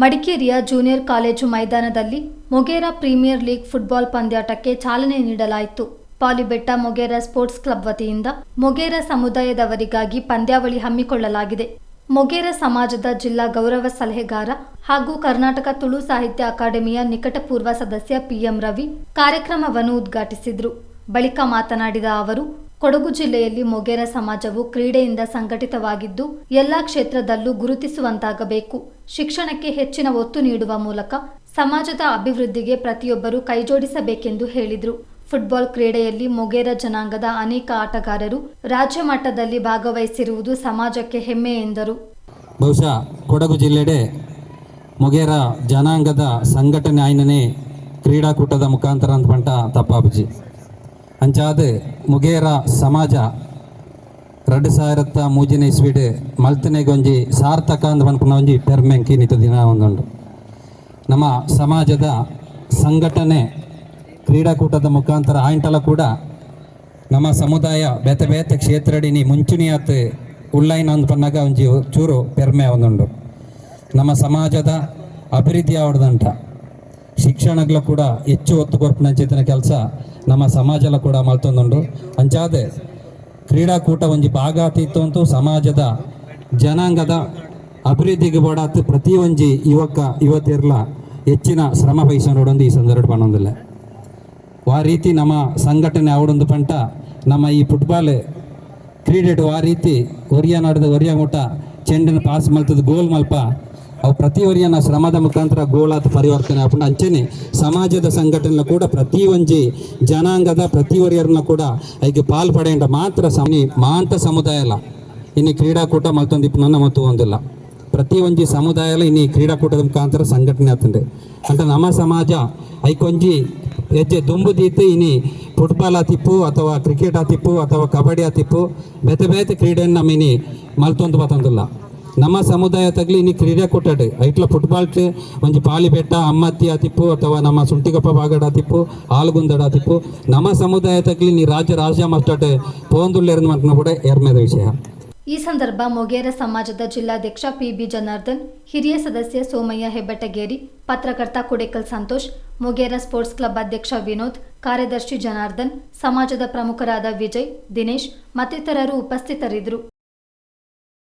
ಮಡಿಕೇರಿಯ junior college ಮೈದಾನದಲ್ಲಿ Mogera premier league football ಪಂದ್ಯಾಟಕ್ಕೆ ಚಾಲನೆ ನೀಡಲಾಯಿತು. ಪಾಲಿಬೆಟ್ಟ ಮೊಗೇರಾ ಸ್ಪೋರ್ಟ್ಸ್ ಕ್ಲಬ್ ವತಿಯಿಂದ ಮೊಗೇರಾ ಸಮುದಾಯದವರಿಗಾಗಿ ಪಂದ್ಯಾವಳಿ ಹಮ್ಮಿಕೊಳ್ಳಲಾಗಿದೆ. ಮೊಗೇರಾ ಸಮಾಜದ ಜಿಲ್ಲಾ ಗೌರವ ಸಲಹೆಗಾರ ಹಾಗೂ ಕರ್ನಾಟಕ ತುಳು ಸಾಹಿತ್ಯ ಅಕಾಡೆಮಿಯ ನಿಕಟಪೂರ್ವ ಸದಸ್ಯ ಪಿಎಂ ರವಿ ಕಾರ್ಯಕ್ರಮವನ್ನು ಉದ್ಘಾಟಿಸಿದರು. ಬಳಿಕ ಮಾತನಾಡಿದ ಅವರು ಕೊಡಗು ಜಿಲ್ಲೆಯಲ್ಲಿ ಮೊಗೇರ ಸಮಾಜವು ಕ್ರೀಡೆಯಿಂದ ಸಂಘಟಿತವಾಗಿದ್ದು, ಎಲ್ಲಾ ಕ್ಷೇತ್ರದಲ್ಲೂ ಗುರುತಿಸುವಂತಾಗಬೇಕು. ಶಿಕ್ಷಣಕ್ಕೆ ಹೆಚ್ಚಿನ ಒತ್ತು ನೀಡುವ ಮೂಲಕ ಸಮಾಜದ ಅಭಿವೃದ್ಧಿಗೆ ಪ್ರತಿಯೊಬ್ಬರು ಕೈಜೋಡಿಸಬೇಕೆಂದು ಹೇಳಿದರು. ಫುಟ್ಬಾಲ್ ಕ್ರೀಡೆಯಲ್ಲಿ ಮೊಗೇರ ಜನಾಂಗದ ಅನೇಕ ಆಟಗಾರರು ರಾಜ್ಯ ಮಟ್ಟದಲ್ಲಿ ಭಾಗವಹಿಸಿರುವುದು ಸಮಾಜಕ್ಕೆ ಹೆಮ್ಮೆ ಎಂದರು. ಬಹುಶಃ ಕೊಡಗು ಜಿಲ್ಲೆಡೆ ಮೊಗೇರ ಜನಾಂಗದ ಸಂಘಟನೆ ಆಯ್ನೇ ಕ್ರೀಡಾಕೂಟದ ಮುಖಾಂತರ ಅಂತ ತಪ್ಪಾಬುಜಿ ಅಂಚಾದ ಮುಗೇರ ಸಮಾಜ. ಎರಡು ಸಾವಿರತ್ತ ಮೂಜಿನ ಇಸ್ವಿಡ್ ಮಲ್ತನೆಗೊಂಜಿ ಸಾರ್ಥಕ ಅಂತ ಪನ್ಪುನ ಒಂಜಿ ಪೆರ್ಮೆಂಕಿ ನಿತ ದಿನ ಒಂದುಂಡು ನಮ್ಮ ಸಮಾಜದ ಸಂಘಟನೆ ಕ್ರೀಡಾಕೂಟದ ಮುಖಾಂತರ ಆಯಿಂಟಲ ಕೂಡ ನಮ್ಮ ಸಮುದಾಯ ಬೇತೆ ಬೇತೆ ಕ್ಷೇತ್ರಡಿನಿ ಮುಂಚೂಣಿಯಾತ್ ಉಳ್ಳೈನ ಅಂದ್ ಪನ್ನಾಗ ಒಂಜಿ ಚೂರು ಪೆರ್ಮೆ ಒಂದುಂಡು ನಮ್ಮ ಸಮಾಜದ ಅಭಿವೃದ್ಧಿ ಆವಡ್ದಂಟ ಶಿಕ್ಷಣಗಳು ಕೂಡ ಹೆಚ್ಚು ಒತ್ತು ಕೊರ್ಪುನಂಚಿತ್ತಿನ ಕೆಲಸ ನಮ್ಮ ಸಮಾಜಲ ಕೂಡ ಮಲ್ತೊಂದುಂಡು ಅಂಚಾದೆ ಕ್ರೀಡಾಕೂಟ ಒಂಜಿ ಭಾಗ ಆತಿತ್ತು ಅಂತೂ ಸಮಾಜದ ಜನಾಂಗದ ಅಭಿವೃದ್ಧಿಗೆ ಬೋಡಾತ್ ಪ್ರತಿ ಒಂಜಿ ಯುವಕ, ಯುವತಿಯರ್ಲ ಹೆಚ್ಚಿನ ಶ್ರಮ ವಹಿಸೋಡೊಂದು ಈ ಸಂದರ್ಭ ಪನ್ನೊಂದಿಲ್ಲ ಆ ರೀತಿ ನಮ್ಮ ಸಂಘಟನೆ ಅವಡೊಂದು ಪಂಟ ನಮ್ಮ ಈ ಫುಟ್ಬಾಲ್ ಕ್ರೀಡೆಟು ಆ ರೀತಿ ಒರಿಯ ನಡೆದ ಒರಿಯ ಮುಟ ಚೆಂಡಿನ ಪಾಸ್ ಮಲ್ತದ ಗೋಲ್ ಮಲ್ಪ ಅವು ಪ್ರತಿ ಒರಿಯನ ಶ್ರಮದ ಮುಖಾಂತರ ಗೋಳಾದ ಪರಿವರ್ತನೆ ಆಪುಂಡು ಅಂಚನೆ ಸಮಾಜದ ಸಂಘಟನೆ ಕೂಡ ಪ್ರತಿ ಒಂಜಿ ಜನಾಂಗದ ಪ್ರತಿ ಒರಿಯರ್ನ ಕೂಡ ಐಗೆ ಪಾಲ್ ಪಡೆಯಂಡ ಮಾತ್ರ ಸಮಿ ಮಾಂತ ಸಮುದಾಯಲ ಇನ್ನು ಕ್ರೀಡಾಕೂಟ ಮಲ್ತೊಂದಿಪ್ಪು ನನ್ನ ಮತ್ತು ಒಂದಿಲ್ಲ. ಪ್ರತಿ ಒಂಜಿ ಸಮುದಾಯಲ ಇನ್ನು ಕ್ರೀಡಾಕೂಟದ ಮುಖಾಂತರ ಸಂಘಟನೆ ಆಗ್ತದೆ ಅಂತ ನಮ್ಮ ಸಮಾಜ ಐಕೊಂಜಿ ಹೆಜ್ಜೆ ದುಂಬುದೀತು ಇನಿ ಫುಟ್ಬಾಲ್ ಆತಿಪ್ಪು ಅಥವಾ ಕ್ರಿಕೆಟ್ ಆತಿಪ್ಪು ಅಥವಾ ಕಬಡ್ಡಿ ಆತಿಪ್ಪು, ಬೇತೆ ಬೇತೆ ಕ್ರೀಡೆಯನ್ನು ನಮ್ಮ ಇನಿ ಮಲ್ತೊಂದು ಬತ್ತೊಂದಿಲ್ಲ ನಮ್ಮ ಸಮುದಾಯ ತಗ್ಲಿ ಇನ್ನು ಕ್ರೀಡೆ ಕೊಟ್ಟಡೆ ಐಟ್ಲ ಫುಟ್ಬಾಲ್ ಒಂಜಿ ಪಾಲಿಬೆಟ್ಟ ಅಮ್ಮತ್ತಿ ಆತಿಪ್ಪು ಅಥವಾ ನಮ್ಮ ಸುಂಟಿಗಪ್ಪ ಬಾಗಡ ಆತಿಪ್ಪು ಆಲ್ಗುಂದಡ ಆತಿಪ್ಪು ನಮ್ಮ ಸಮುದಾಯ ತಗ್ಲಿ ನೀ ರಾಜ್ಯ ರಾಜ್ಯ ಮಟ್ಟಡೆ ಪೋಂದುಲ್ಲೇರನ್ ಮಂತ್ನ ಕೂಡ ಎರ್ಮೆದ ವಿಷಯ. ಈ ಸಂದರ್ಭ ಮೊಗೇರ ಸಮಾಜದ ಜಿಲ್ಲಾಧ್ಯಕ್ಷ ಪಿಬಿ ಜನಾರ್ದನ್, ಹಿರಿಯ ಸದಸ್ಯ ಸೋಮಯ್ಯ ಹೆಬ್ಬಟ್ಟಗೇರಿ, ಪತ್ರಕರ್ತ ಕುಡೇಕಲ್ ಸಂತೋಷ್, ಮೊಗೇರ ಸ್ಪೋರ್ಟ್ಸ್ ಕ್ಲಬ್ ಅಧ್ಯಕ್ಷ ವಿನೋದ್, ಕಾರ್ಯದರ್ಶಿ ಜನಾರ್ದನ್, ಸಮಾಜದ ಪ್ರಮುಖರಾದ ವಿಜಯ್, ದಿನೇಶ್ ಮತ್ತಿತರರು ಉಪಸ್ಥಿತರಿದ್ದರು.